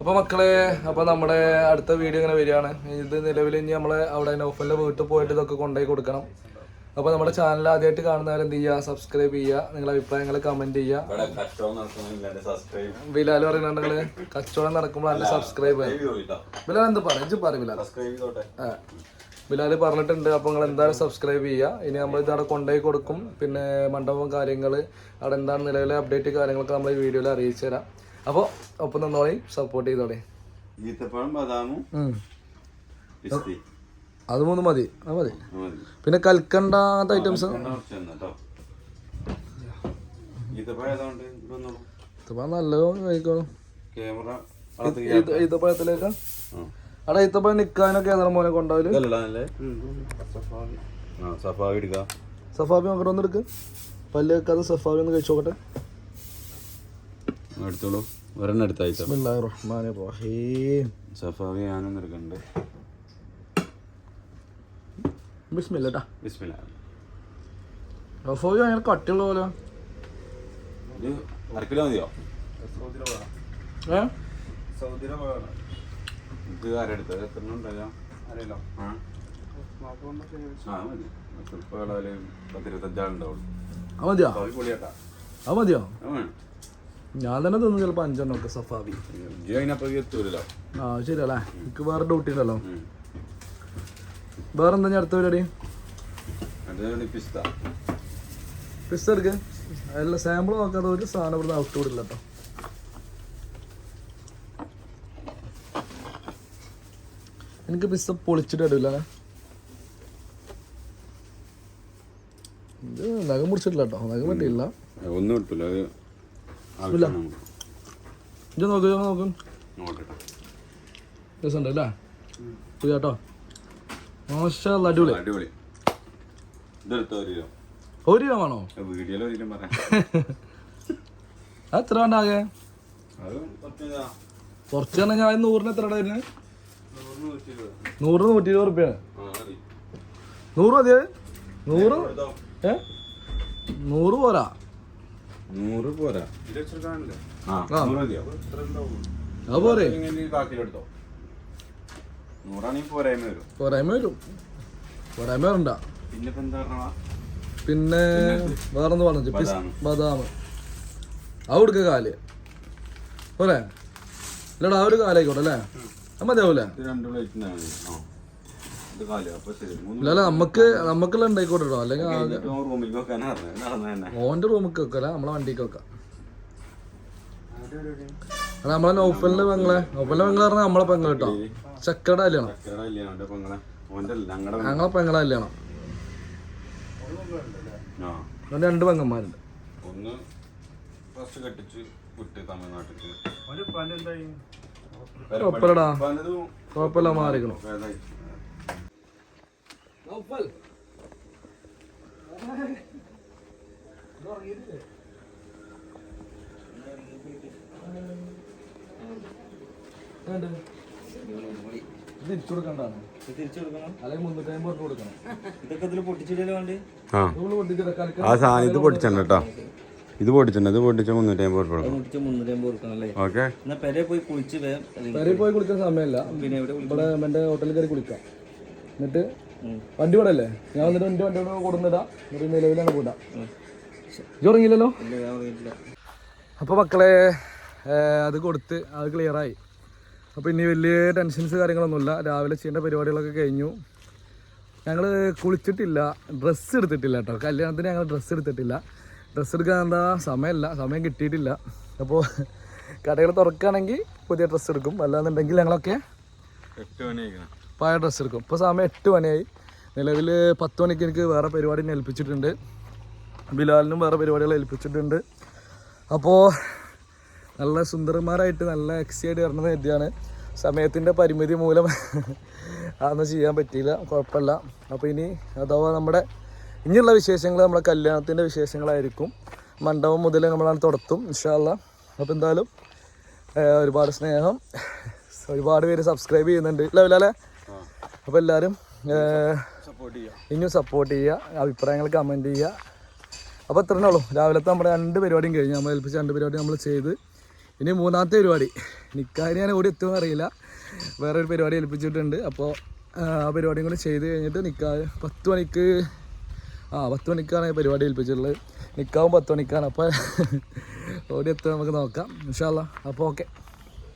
അപ്പൊ മക്കളെ അപ്പൊ നമ്മുടെ അടുത്ത വീഡിയോ ഇങ്ങനെ വരികയാണ്. ഇത് നിലവിൽ ഇനി നമ്മളെ അവിടെ നൗഫലിന്റെ വീട്ടിൽ പോയിട്ട് ഇതൊക്കെ കൊണ്ടുപോയി കൊടുക്കണം. അപ്പൊ നമ്മുടെ ചാനൽ ആദ്യമായിട്ട് കാണുന്നവർ എന്ത് ചെയ്യുക? സബ്സ്ക്രൈബ് ചെയ്യുക. നിങ്ങളുടെ അഭിപ്രായങ്ങൾ കമന്റ് ചെയ്യുക. ബിലാൽ പറയുന്നുണ്ടെങ്കിൽ കച്ചവടം നടക്കുമ്പോൾ അതിന്റെ സബ്സ്ക്രൈബ് ബിലാൽ എന്താ പറയും ബിലാൽ. സബ്സ്ക്രൈബ് ചെയ്തോട്ടെ. ആ. ബിലാൽ പറഞ്ഞിട്ടുണ്ട്. അപ്പോൾ നിങ്ങൾ എന്തായാലും സബ്സ്ക്രൈബ് ചെയ്യുക. ഇനി നമ്മൾ ഇത് അവിടെ കൊണ്ടുപോയി കൊടുക്കും. പിന്നെ മണ്ഡപം കാര്യങ്ങൾ അവിടെ എന്താണ് നിലവിലെ അപ്ഡേറ്റ് കാര്യങ്ങളൊക്കെ നമ്മൾ ഈ വീഡിയോയിൽ അറിയിച്ചു തരാം. അപ്പോൾ ഒപ്പം നിന്നോളി സപ്പോർട്ട് ചെയ്തോളി. ഈത്തപ്പഴം ബദാമും പിസ്തി അത് മൂന്ന് മതി. അത് മതി. പിന്നെ കൽക്കണ്ട അങ്ങനത്തെ ഐറ്റംസ് നല്ലതോ ഈത്തപ്പഴം ഈത്തപ്പഴത്തിലേക്ക്? അവിടെ ഈത്തപ്പഴം നിക്കാനൊക്കെ ഏതാണ് മോനെ കൊണ്ടാവൽ? സഫാവി. എടുക്കാം. സഫാബി നോക്കട്ടെ ഒന്ന് എടുക്ക് പല്ല് വെക്കാതെ സഫാബി ഒന്ന് കഴിച്ചു നോക്കട്ടെ. എടുത്തോളൂ. ഒരെണ്ണം റഹീം. സഫാവി ഞാനൊന്നും എടുക്കണ്ട്. ബിസ്മില്ലട്ടാ ബിസ്മില്ല. സഫാബി ഭയങ്കര കട്ടിയുള്ള പോലെ. ഇത് അര കിലോ മതിയോ ഏ? ഇത് ആരെടുത്തത്? എത്ര ഉണ്ടല്ലോ? അറിയാലോ ആ. ആ മതി. ഇപ്പോൾ പത്തിരുപത്തഞ്ചാളുണ്ടാവുള്ളൂ. അത് മതിയോ? സോറി പൊളിയാട്ടാ അത് മതിയോ? ആ വേണം ഞാൻ തന്നെ തിന്നു ചിലപ്പോൾ അഞ്ചെണ്ണം ഒക്കെ സഫാബി ഇജ്ജ് അതിനപ്പുറം എത്തൂലല്ലോ. ആ ശരിയല്ലേ? എനിക്ക് വേറെ ഡ്യൂട്ടി ഉണ്ടല്ലോ. വേറെ എന്താ ഞാൻ അടുത്ത പരിപാടി? അത് പിസ്ത. പിസ്ത എടുക്ക്. അല്ല സാമ്പിൾ നോക്കാതെ ഒരു സാധനം ഇവിടുന്ന് ഔട്ട് വിടില്ല കേട്ടോ. എനിക്ക് പിസ്ത പൊളിച്ചിട്ട് ഇടില്ല ഇത് നഖം മുറിച്ചിട്ടില്ല കേട്ടോ നഖം പറ്റിയില്ല. ഒന്നും കിട്ടില്ല ഇല്ല. ഇത് നോക്ക് രസമുണ്ട് അല്ലേ? പുതിയ കേട്ടോ മോശം അടിപൊളി. ഒരു രൂപ വേണോ? വീഡിയോയിൽ അത് എത്ര വേണ്ട ആകെ. കുറച്ച് ഞാൻ നൂറിന് എത്ര വരുന്നത് നൂറിന് നൂറ്റി ഇരുപത്. റുപ്യാണ്. നൂറ് മതി. നൂറ് നൂറ്. ഏ നൂറ് പോരാ. നൂറ് പോരാ. നൂറ് അത് പോരെ. പോരായ്മ വരും. പോരായ്മ വരും. പോരായ്മ വരണ്ട. പിന്നെ വേറെന്ന് പറഞ്ഞാ? ബദാം. അവിടുക്ക് അത് കാൽ. പോരെ. ഇല്ലടാ ആ ഒരു കാലായിക്കോട്ടെ അല്ലേ? മതിയാവൂലേ ഇല്ലല്ല നമുക്ക് നമുക്കുള്ള ഉണ്ടായിക്കോട്ടോ അല്ലെങ്കിൽ ഓന്റെ റൂമിൽ വെക്കല നമ്മളെ വണ്ടിക്ക് വെക്കാം. അത് നമ്മളെ നൗഫലിന്റെ പെങ്ങളെ. നൗഫലിന്റെ പെങ്ങളെ പറഞ്ഞാൽ നമ്മളെ പെങ്ങൾ കേട്ടോ ചക്കട കല്യാണം. അല്ല ഞങ്ങളെ പെങ്ങളെ കല്യാണം. അവന്റെ രണ്ട് പെങ്ങന്മാരുണ്ട്. ഒന്ന് ഫസ്റ്റ് കെട്ടിച്ച് വിട്ട് തമിഴ്നാട്ടിക്ക്. കുഴപ്പമില്ലടാ കുഴപ്പമില്ല മാറിക്കണു. തിരിച്ചു കൊടുക്കണ്ടാണ് ആ. നമ്മൾ പൊട്ടിച്ചെടുക്കാൻ ആ സാധനം ഇത് പൊട്ടിച്ചണ്ട കേട്ടോ. ഇത് പൊട്ടിച്ചിട്ടുണ്ട് ഇത് പൊട്ടിച്ച മുന്നൂറ്റി അമ്പത് റുപ്യ മുന്നൂറ്റി അമ്പത് കൊടുക്കണം അല്ലേ? ഓക്കെ. എന്നാ പെരെ പോയി കുളിച്ച് അല്ലെങ്കിൽ പോയി കുളിക്കാൻ സമയമില്ല. പിന്നെ ഇവിടെ എന്റെ ഹോട്ടലിൽ കയറി കുളിക്കാം. എന്നിട്ട്. വണ്ടി ഇവിടെ അല്ലേ? ഞാൻ വന്നിട്ട് എന്റെ വണ്ടി ഇവിടെ കൊടുന്നിടാം എന്നിട്ട് നിലവിലാണ് കൂട്ടാം ഇറങ്ങിയില്ലല്ലോ അപ്പോൾ മക്കളെ അത് കൊടുത്ത് അത് ക്ലിയറായി അപ്പോൾ ഇനി വലിയ ടെൻഷൻസ് കാര്യങ്ങളൊന്നുമില്ല. രാവിലെ ചെയ്യേണ്ട പരിപാടികളൊക്കെ കഴിഞ്ഞു. ഞങ്ങൾ കുളിച്ചിട്ടില്ല. ഡ്രസ്സ് എടുത്തിട്ടില്ല കേട്ടോ. കല്യാണത്തിന് ഞങ്ങൾ ഡ്രസ്സ് എടുത്തിട്ടില്ല. ഡ്രസ്സ് എടുക്കാൻ എന്താ? സമയമില്ല. സമയം കിട്ടിയിട്ടില്ല. അപ്പോൾ കടകൾ തുറക്കുകയാണെങ്കിൽ പുതിയ ഡ്രസ്സ് എടുക്കും. അല്ലാന്നുണ്ടെങ്കിൽ ഞങ്ങളൊക്കെ പഴയ ഡ്രസ്സ് എടുക്കും. ഇപ്പോൾ സമയം എട്ട് മണിയായി. നിലവിൽ പത്ത് മണിക്ക് എനിക്ക് വേറെ പരിപാടി ഏൽപ്പിച്ചിട്ടുണ്ട്. ബിലാലിനും വേറെ പരിപാടികൾ ഏൽപ്പിച്ചിട്ടുണ്ട്. അപ്പോൾ നല്ല സുന്ദരന്മാരായിട്ട് നല്ല എക്സൈഡ് വരണമെന്ന് കരുതിയാണ്. സമയത്തിന്റെ പരിമിതി മൂലം അതൊന്നും ചെയ്യാൻ പറ്റിയില്ല. കുഴപ്പമില്ല. അപ്പോൾ ഇനി അഥവാ നമ്മുടെ ഇനിയുള്ള വിശേഷങ്ങൾ നമ്മളെ കല്യാണത്തിന്റെ വിശേഷങ്ങളായിരിക്കും. മണ്ഡപം മുതൽ നമ്മളാണ് തുടത്തും ഇൻഷാല്ല അപ്പോൾ എന്തായാലും ഒരുപാട് സ്നേഹം. ഒരുപാട് പേര് സബ്സ്ക്രൈബ് ചെയ്യുന്നുണ്ട്. ലെവലല്ലേ അപ്പോൾ എല്ലാവരും ഇനിയും സപ്പോർട്ട് ചെയ്യുക അഭിപ്രായങ്ങൾ കമന്റ് ചെയ്യുക. അപ്പോൾ ഇത്രയേ ഉള്ളൂ. രാവിലത്തെ നമ്മുടെ രണ്ട് പരിപാടിയും കഴിഞ്ഞ്. നമ്മൾ ഏൽപ്പിച്ച രണ്ട് പരിപാടി നമ്മൾ ചെയ്ത്. ഇനി മൂന്നാമത്തെ പരിപാടി. നിൽക്കാൻ ഞാൻ ഓടി എത്തുമെന്ന് അറിയില്ല. വേറൊരു പരിപാടി ഏൽപ്പിച്ചിട്ടുണ്ട്. അപ്പോൾ ആ പരിപാടിയും കൂടി ചെയ്ത് കഴിഞ്ഞിട്ട് നിൽക്കാൻ പത്ത് മണിക്ക് ആ പത്ത് മണിക്കാണ് പരിപാടി ഏൽപ്പിച്ചിട്ടുള്ളത്. നിൽക്കാവും പത്ത് മണിക്കാണ്. അപ്പോൾ ഓടി എത്തുക നമുക്ക് നോക്കാം. ഇൻഷാല്ല അപ്പോൾ ഓക്കെ.